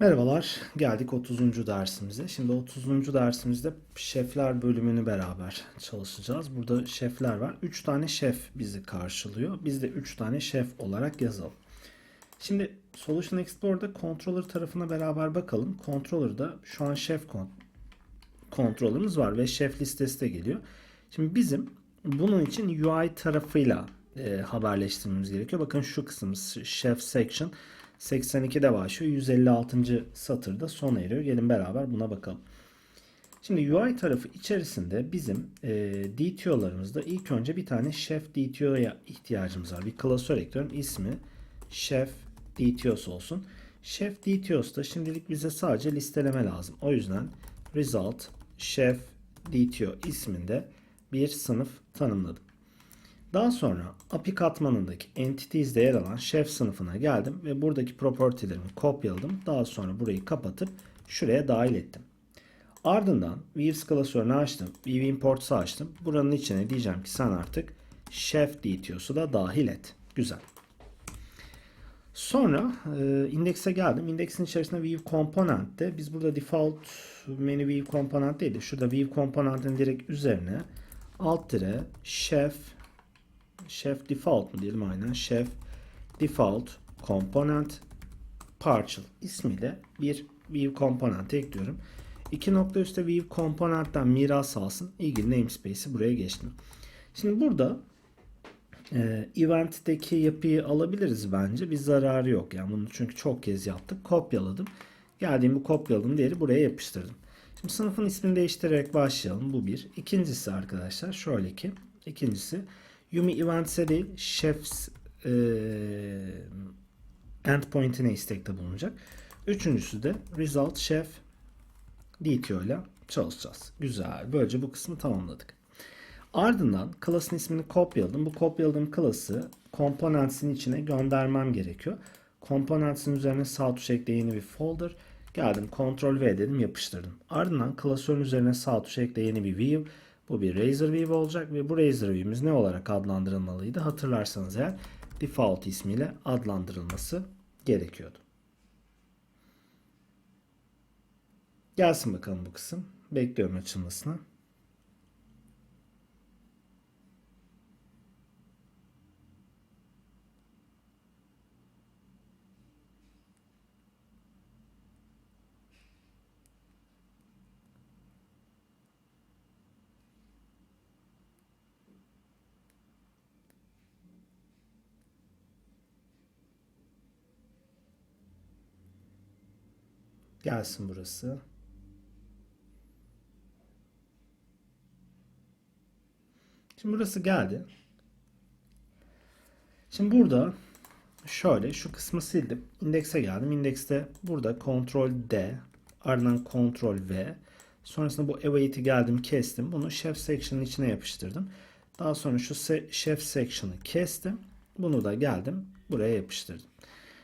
Merhabalar, geldik 30. dersimize. Şimdi 30. dersimizde şefler bölümünü beraber çalışacağız. Burada şefler var. 3 tane şef bizi karşılıyor. Biz de 3 tane şef olarak yazalım. Şimdi Solution Explorer'da controller tarafına beraber bakalım. Controller'da şu an şef kon- controller'ımız var ve şef listesi de geliyor. Şimdi bizim bunun için UI tarafıyla e, haberleştirmemiz gerekiyor. Bakın şu kısım Chef Section 82'de başlıyor. 156. satırda sona eriyor. Gelin beraber buna bakalım. Şimdi UI tarafı içerisinde bizim e, DTO'larımızda ilk önce bir tane Chef DTO'ya ihtiyacımız var. Bir klasör ekliyorum. İsmi Chef DTOS olsun. Chef DTOS'ta şimdilik bize sadece listeleme lazım. O yüzden result Chef DTO isminde bir sınıf tanımladım. Daha sonra API katmanındaki Entities'de yer alan Chef sınıfına geldim ve buradaki property'lerimi kopyaladım. Daha sonra burayı kapatıp şuraya dahil ettim. Ardından Views klasörünü açtım. View Imports'ı açtım. Buranın içine diyeceğim ki sen artık Chef DTOS'u da dahil et. Güzel. Sonra e, indekse geldim. İndeksin içerisinde View Component'te biz burada default menü View Component değil de şurada View Component'in direkt üzerine alt dire Chef Chef Default mu diyelim aynen. Chef Default Component Partial ismiyle bir View Component ekliyorum. İki nokta üstte View Component'ten miras alsın. ilgili namespace'i buraya geçtim. Şimdi burada e, event'teki yapıyı alabiliriz bence. Bir zararı yok. Yani bunu çünkü çok kez yaptık. Kopyaladım. Geldiğim bu kopyaladığım değeri buraya yapıştırdım. Şimdi sınıfın ismini değiştirerek başlayalım. Bu bir. İkincisi arkadaşlar şöyle ki. İkincisi Yumi Events'e değil Chef's e, endpoint'ine istekte bulunacak. Üçüncüsü de Result Chef DTO ile çalışacağız. Güzel. Böylece bu kısmı tamamladık. Ardından class'ın ismini kopyaladım. Bu kopyaladığım class'ı components'in içine göndermem gerekiyor. Components'in üzerine sağ tuş ekle yeni bir folder. Geldim Ctrl V dedim yapıştırdım. Ardından klasörün üzerine sağ tuş ekle yeni bir view. Bu bir Razor View olacak ve bu Razor View'imiz ne olarak adlandırılmalıydı? Hatırlarsanız eğer default ismiyle adlandırılması gerekiyordu. Gelsin bakalım bu kısım. Bekliyorum açılmasını. Gelsin burası. Şimdi burası geldi. Şimdi burada şöyle şu kısmı sildim. İndekse geldim. İndekste burada Ctrl D ardından Ctrl V sonrasında bu await'i geldim kestim. Bunu chef section'ın içine yapıştırdım. Daha sonra şu chef section'ı kestim. Bunu da geldim buraya yapıştırdım.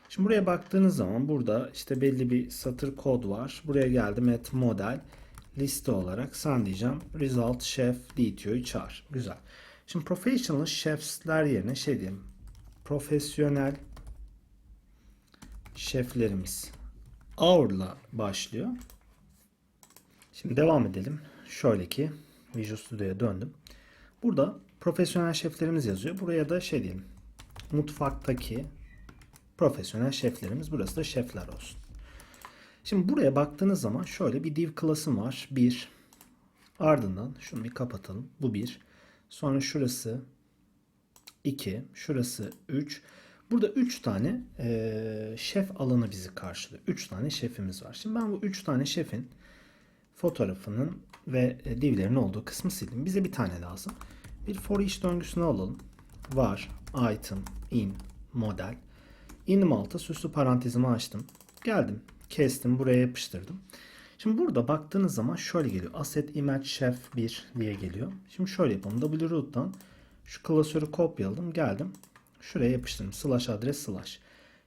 Şimdi buraya baktığınız zaman burada işte belli bir satır kod var. Buraya geldim et model liste olarak sen diyeceğim result chef DTO'yu çağır. Güzel. Şimdi professional chefs'ler yerine şey diyeyim. Profesyonel şeflerimiz hour'la başlıyor. Şimdi devam edelim. Şöyle ki Visual Studio'ya döndüm. Burada profesyonel şeflerimiz yazıyor. Buraya da şey diyeyim. Mutfaktaki profesyonel şeflerimiz. Burası da şefler olsun. Şimdi buraya baktığınız zaman şöyle bir div class'ım var. Bir. Ardından şunu bir kapatalım. Bu bir. Sonra şurası 2. Şurası 3. Burada 3 tane e, şef alanı bizi karşılıyor. 3 tane şefimiz var. Şimdi ben bu 3 tane şefin fotoğrafının ve e, divlerin olduğu kısmı sildim. Bize bir tane lazım. Bir for each döngüsünü alalım. Var item in model İndim alta süslü parantezimi açtım. Geldim. Kestim. Buraya yapıştırdım. Şimdi burada baktığınız zaman şöyle geliyor. Asset image chef 1 diye geliyor. Şimdi şöyle yapalım. wroot'tan şu klasörü kopyaladım. Geldim. Şuraya yapıştırdım. Slash adres slash.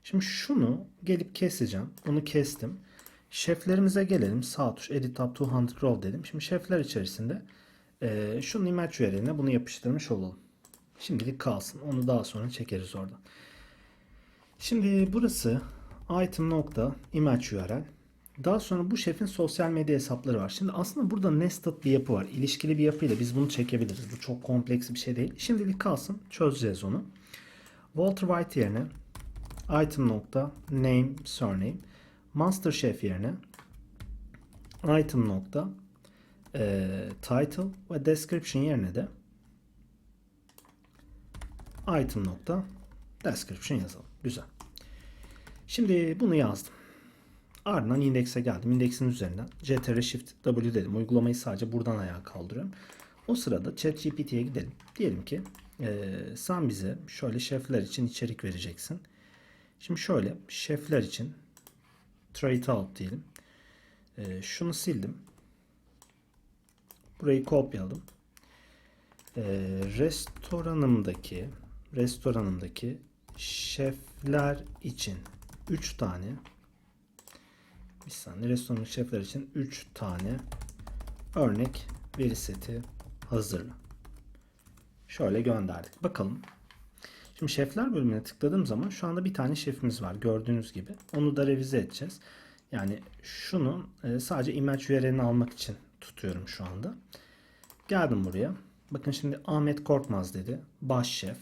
Şimdi şunu gelip keseceğim. Bunu kestim. Şeflerimize gelelim. Sağ tuş edit up 200 row dedim. Şimdi şefler içerisinde e, şunun image URL'ine bunu yapıştırmış olalım. Şimdilik kalsın. Onu daha sonra çekeriz oradan. Şimdi burası item nokta image URL. Daha sonra bu şefin sosyal medya hesapları var. Şimdi aslında burada nested bir yapı var. İlişkili bir yapıyla biz bunu çekebiliriz. Bu çok kompleks bir şey değil. Şimdilik kalsın. Çözeceğiz onu. Walter White yerine item nokta name surname master chef yerine item nokta e, title ve description yerine de item nokta description yazalım. Güzel. Şimdi bunu yazdım. Ardından indekse geldim. İndeksin üzerinden CTRL Shift W dedim. Uygulamayı sadece buradan ayağa kaldırıyorum. O sırada ChatGPT'ye gidelim. Diyelim ki eee, sen bize şöyle şefler için içerik vereceksin. Şimdi şöyle şefler için trade out diyelim. Eee, şunu sildim. Burayı kopyaladım. Eee, restoranımdaki restoranımdaki şefler için 3 tane bir saniye restoran şefler için 3 tane örnek veri seti hazırla. Şöyle gönderdik. Bakalım. Şimdi şefler bölümüne tıkladığım zaman şu anda bir tane şefimiz var gördüğünüz gibi. Onu da revize edeceğiz. Yani şunu e, sadece image URL'ini almak için tutuyorum şu anda. Geldim buraya. Bakın şimdi Ahmet Korkmaz dedi. Baş şef.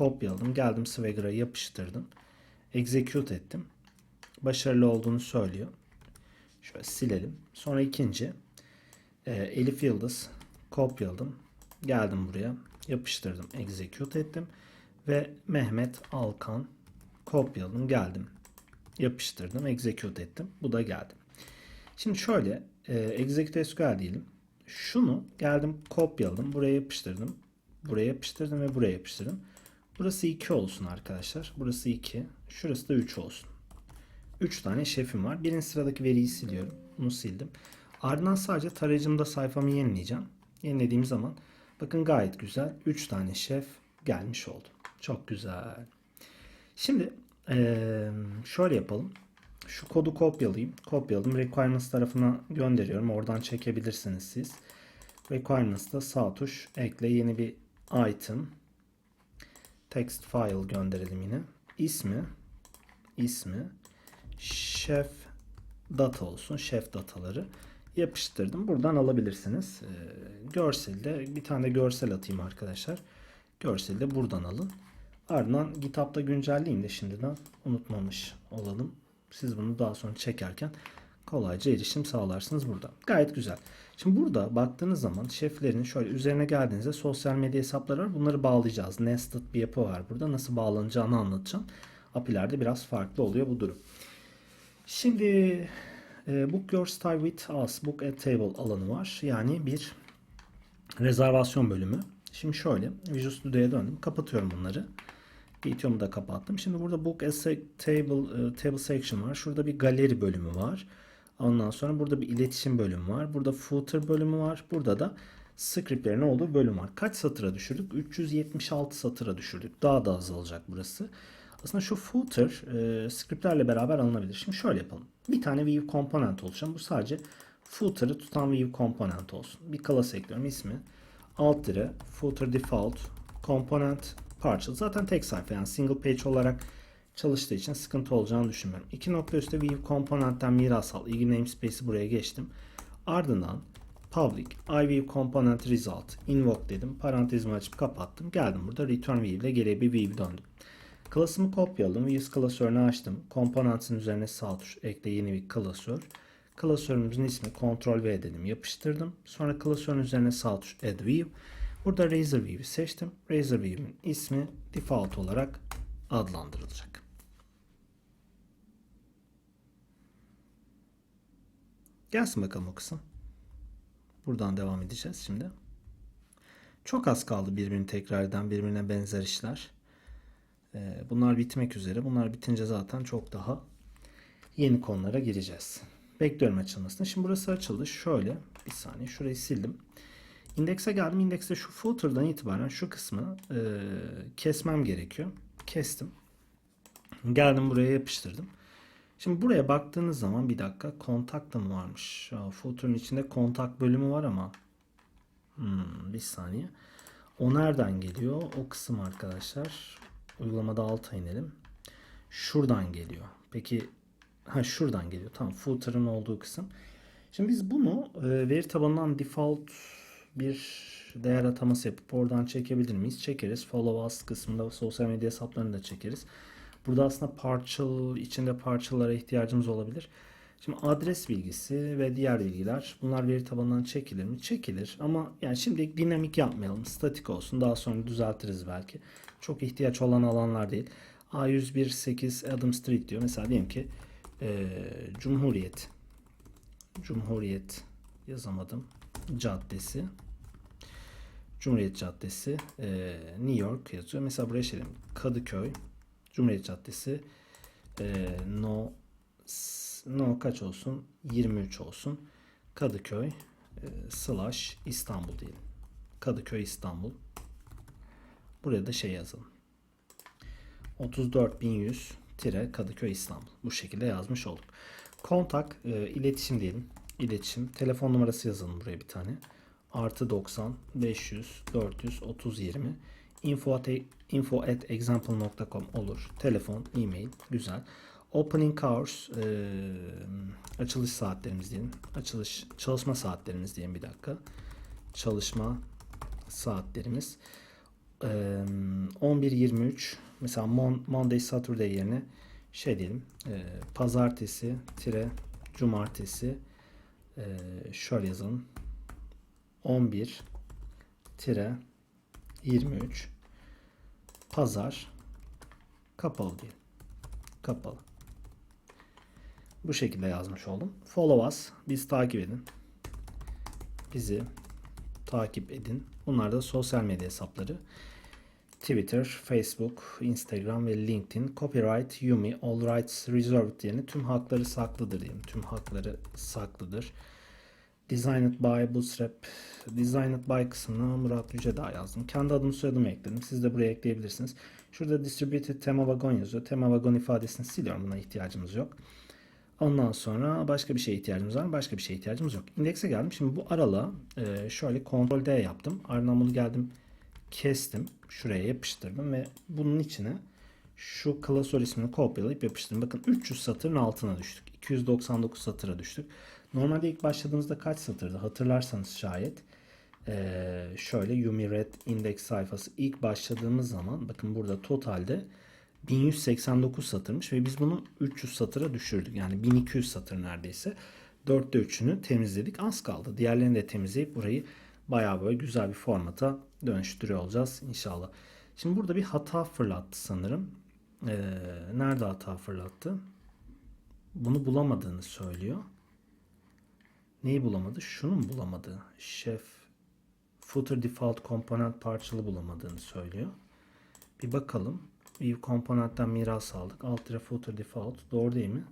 Kopyaladım. Geldim Swagger'a yapıştırdım. Execute ettim. Başarılı olduğunu söylüyor. Şöyle silelim. Sonra ikinci. e, Elif Yıldız. Kopyaladım. Geldim buraya. Yapıştırdım. Execute ettim. Ve Mehmet Alkan. Kopyaladım. Geldim. Yapıştırdım. Execute ettim. Bu da geldi. Şimdi şöyle. E, execute SQL diyelim. Şunu geldim kopyaladım. Buraya yapıştırdım. Buraya yapıştırdım ve buraya yapıştırdım. Burası 2 olsun arkadaşlar. Burası 2. Şurası da 3 olsun. 3 tane şefim var. Birinci sıradaki veriyi siliyorum. Bunu sildim. Ardından sadece tarayıcımda sayfamı yenileyeceğim. Yenilediğim zaman bakın gayet güzel. 3 tane şef gelmiş oldu. Çok güzel. Şimdi şöyle yapalım. Şu kodu kopyalayayım. Kopyaladım. Requirements tarafına gönderiyorum. Oradan çekebilirsiniz siz. Requirements'ta sağ tuş ekle yeni bir item text file gönderelim yine. İsmi ismi chef data olsun. Chef dataları yapıştırdım. Buradan alabilirsiniz. Ee, görselde bir tane görsel atayım arkadaşlar. Görseli de buradan alın. Ardından GitHub'da güncelleyin de şimdiden unutmamış olalım. Siz bunu daha sonra çekerken kolayca erişim sağlarsınız burada. Gayet güzel. Şimdi burada baktığınız zaman şeflerin şöyle üzerine geldiğinizde sosyal medya hesapları var. Bunları bağlayacağız. Nested bir yapı var burada. Nasıl bağlanacağını anlatacağım. API'lerde biraz farklı oluyor bu durum. Şimdi e, Book Your Stay With Us, Book a Table alanı var. Yani bir rezervasyon bölümü. Şimdi şöyle Visual Studio'ya döndüm. Kapatıyorum bunları. Ethereum'u da kapattım. Şimdi burada Book a Se- Table, e, Table Section var. Şurada bir galeri bölümü var. Ondan sonra burada bir iletişim bölümü var. Burada footer bölümü var. Burada da scriptlerin olduğu bölüm var. Kaç satıra düşürdük? 376 satıra düşürdük. Daha da azalacak burası. Aslında şu footer e, scriptlerle beraber alınabilir. Şimdi şöyle yapalım. Bir tane view component oluşan. Bu sadece footer'ı tutan view component olsun. Bir class ekliyorum. ismi alt dire footer default component partial. Zaten tek sayfa yani single page olarak çalıştığı için sıkıntı olacağını düşünmüyorum. İki nokta üstte view component'ten miras al. ilgili namespace'i buraya geçtim. Ardından public iview component result invoke dedim. Parantezimi açıp kapattım. Geldim burada return view ile geriye bir view döndüm. Class'ımı kopyaladım. Views klasörünü açtım. Components'ın üzerine sağ tuş ekle yeni bir klasör. Klasörümüzün ismi Ctrl V dedim. Yapıştırdım. Sonra klasörün üzerine sağ tuş add view. Burada Razor View'i seçtim. Razor View'in ismi default olarak adlandırılacak. Gelsin bakalım o kısım. Buradan devam edeceğiz şimdi. Çok az kaldı birbirini tekrar eden, birbirine benzer işler. Ee, Bunlar bitmek üzere. Bunlar bitince zaten çok daha yeni konulara gireceğiz. Bekliyorum açılmasını. Şimdi burası açıldı. Şöyle bir saniye şurayı sildim. İndekse geldim. İndekste şu footer'dan itibaren şu kısmı e, kesmem gerekiyor. Kestim. Geldim buraya yapıştırdım. Şimdi buraya baktığınız zaman bir dakika kontak da mı varmış? Footer'ın içinde kontak bölümü var ama hmm, bir saniye. O nereden geliyor? O kısım arkadaşlar. Uygulamada alta inelim. Şuradan geliyor. Peki ha şuradan geliyor. Tamam footer'ın olduğu kısım. Şimdi biz bunu e, veri tabanından default bir değer ataması yapıp oradan çekebilir miyiz? Çekeriz. Follow us kısmında sosyal medya hesaplarını da çekeriz. Burada aslında partial içinde partial'lara ihtiyacımız olabilir. Şimdi adres bilgisi ve diğer bilgiler bunlar veri tabanından çekilir mi? Çekilir ama yani şimdi dinamik yapmayalım. Statik olsun. Daha sonra düzeltiriz belki. Çok ihtiyaç olan alanlar değil. A101 Adam Street diyor. Mesela diyelim ki eee, Cumhuriyet Cumhuriyet yazamadım. Caddesi. Cumhuriyet Caddesi. eee, New York yazıyor. Mesela buraya şey. Kadıköy. Cumhuriyet Caddesi. eee, no no kaç olsun? 23 olsun. Kadıköy eee, slash İstanbul diyelim. Kadıköy İstanbul. Buraya da şey yazalım. 34100 tire Kadıköy İstanbul. Bu şekilde yazmış olduk. Kontak, e, iletişim diyelim. İletişim. Telefon numarası yazalım buraya bir tane. Artı 90 500 400 30 20 info at, info at example.com olur. Telefon, e-mail. Güzel. Opening hours e, açılış saatlerimiz diyelim. Açılış çalışma saatlerimiz diyelim bir dakika. Çalışma saatlerimiz. Eee, 11.23 mesela Mon- Monday Saturday yerine şey diyelim eee, pazartesi tire cumartesi eee, şöyle yazalım 11 tire 23 pazar kapalı diyelim kapalı bu şekilde yazmış oldum follow us biz takip edin bizi takip edin. Bunlar da sosyal medya hesapları. Twitter, Facebook, Instagram ve LinkedIn. Copyright, Yumi, All Rights Reserved yerine tüm hakları saklıdır diyelim. Tüm hakları saklıdır. Designed by Bootstrap. Designed by kısmına Murat Yüce daha yazdım. Kendi adımı soyadımı ekledim. Siz de buraya ekleyebilirsiniz. Şurada Distributed Tema Wagon yazıyor. Tema Wagon ifadesini siliyorum. Buna ihtiyacımız yok. Ondan sonra başka bir şeye ihtiyacımız var. Başka bir şeye ihtiyacımız yok. İndekse geldim. Şimdi bu aralığa e, şöyle Ctrl D yaptım. Ardından bunu geldim kestim. Şuraya yapıştırdım ve bunun içine şu klasör ismini kopyalayıp yapıştırdım. Bakın 300 satırın altına düştük. 299 satıra düştük. Normalde ilk başladığımızda kaç satırdı? Hatırlarsanız şayet e, şöyle Yumi Red Index sayfası ilk başladığımız zaman bakın burada totalde 1189 satırmış ve biz bunu 300 satıra düşürdük. Yani 1200 satır neredeyse. 4'te 3'ünü temizledik. Az kaldı. Diğerlerini de temizleyip burayı bayağı böyle güzel bir formata dönüştürüyor olacağız inşallah. Şimdi burada bir hata fırlattı sanırım. Ee, nerede hata fırlattı? Bunu bulamadığını söylüyor. Neyi bulamadı? Şunu mu bulamadı? Chef footer default component parçalı bulamadığını söylüyor. Bir bakalım. View komponentten miras aldık. Alt tire footer default. Doğru değil mi?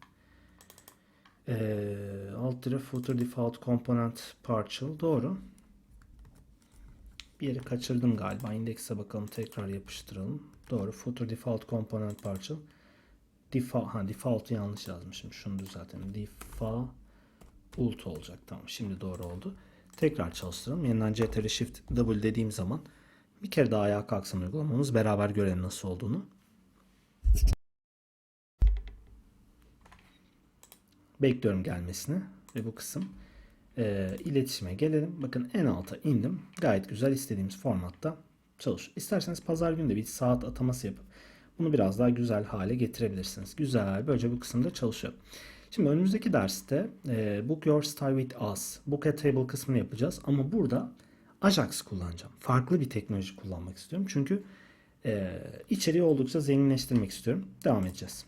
Ee, alt tire footer default component partial. Doğru. Bir yeri kaçırdım galiba. Index'e bakalım. Tekrar yapıştıralım. Doğru. Footer default component partial. Default, ha default'u yanlış yazmışım. Şunu düzeltelim. Default olacak. Tamam. Şimdi doğru oldu. Tekrar çalıştıralım. Yeniden CTRL Shift W dediğim zaman bir kere daha ayağa kalksın uygulamamız. Beraber görelim nasıl olduğunu. Bekliyorum gelmesini ve bu kısım e, iletişime gelelim. Bakın en alta indim. Gayet güzel istediğimiz formatta çalışıyor. İsterseniz pazar günü de bir saat ataması yapıp bunu biraz daha güzel hale getirebilirsiniz. Güzel. Böylece bu kısımda çalışıyor. Şimdi önümüzdeki derste e, Book Your Style With Us, Book a Table kısmını yapacağız. Ama burada Ajax kullanacağım. Farklı bir teknoloji kullanmak istiyorum. Çünkü e, içeriği oldukça zenginleştirmek istiyorum. Devam edeceğiz.